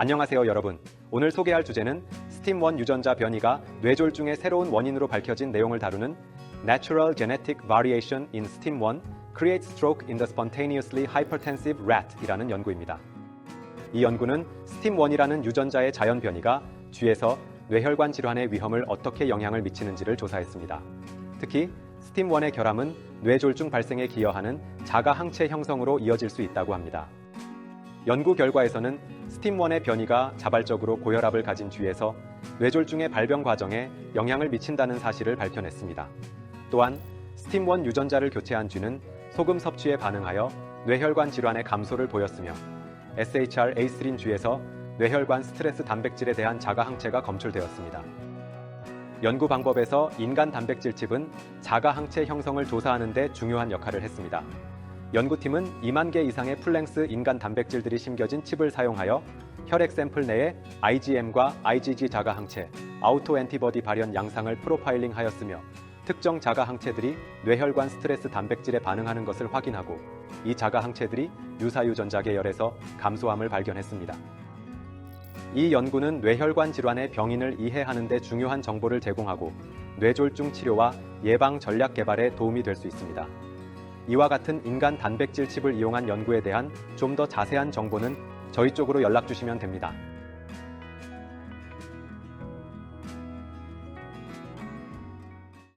안녕하세요 여러분. 오늘 소개할 주제는 스팀1 유전자 변이가 뇌졸중의 새로운 원인으로 밝혀진 내용을 다루는 Natural Genetic Variation in STIM1 Creates Stroke in the Spontaneously Hypertensive Rat 이라는 연구입니다. 이 연구는 STIM1이라는 유전자의 자연 변이가 쥐에서 뇌혈관 질환의 위험을 어떻게 영향을 미치는지를 조사했습니다. 특히 STIM1의 결함은 뇌졸중 발생에 기여하는 자가 항체 형성으로 이어질 수 있다고 합니다. 연구 결과에서는 스팀1의 변이가 자발적으로 고혈압을 가진 쥐에서 뇌졸중의 발병 과정에 영향을 미친다는 사실을 밝혀냈습니다. 또한 스팀1 유전자를 교체한 쥐는 소금 섭취에 반응하여 뇌혈관 질환의 감소를 보였으며 SHR-A3인 쥐에서 뇌혈관 스트레스 단백질에 대한 자가 항체가 검출되었습니다. 연구 방법에서 인간 단백질 칩은 자가 항체 형성을 조사하는 데 중요한 역할을 했습니다. 연구팀은 2만 개 이상의 플랭스 인간 단백질들이 심겨진 칩을 사용하여 혈액 샘플 내에 IgM과 IgG 자가 항체, 아우토 엔티버디 발현 양상을 프로파일링 하였으며 특정 자가 항체들이 뇌혈관 스트레스 단백질에 반응하는 것을 확인하고 이 자가 항체들이 유사유 전자 계열에서 감소함을 발견했습니다. 이 연구는 뇌혈관 질환의 병인을 이해하는 데 중요한 정보를 제공하고 뇌졸중 치료와 예방 전략 개발에 도움이 될 수 있습니다. 이와 같은 인간 단백질 칩을 이용한 연구에 대한 좀 더 자세한 정보는 저희 쪽으로 연락 주시면 됩니다.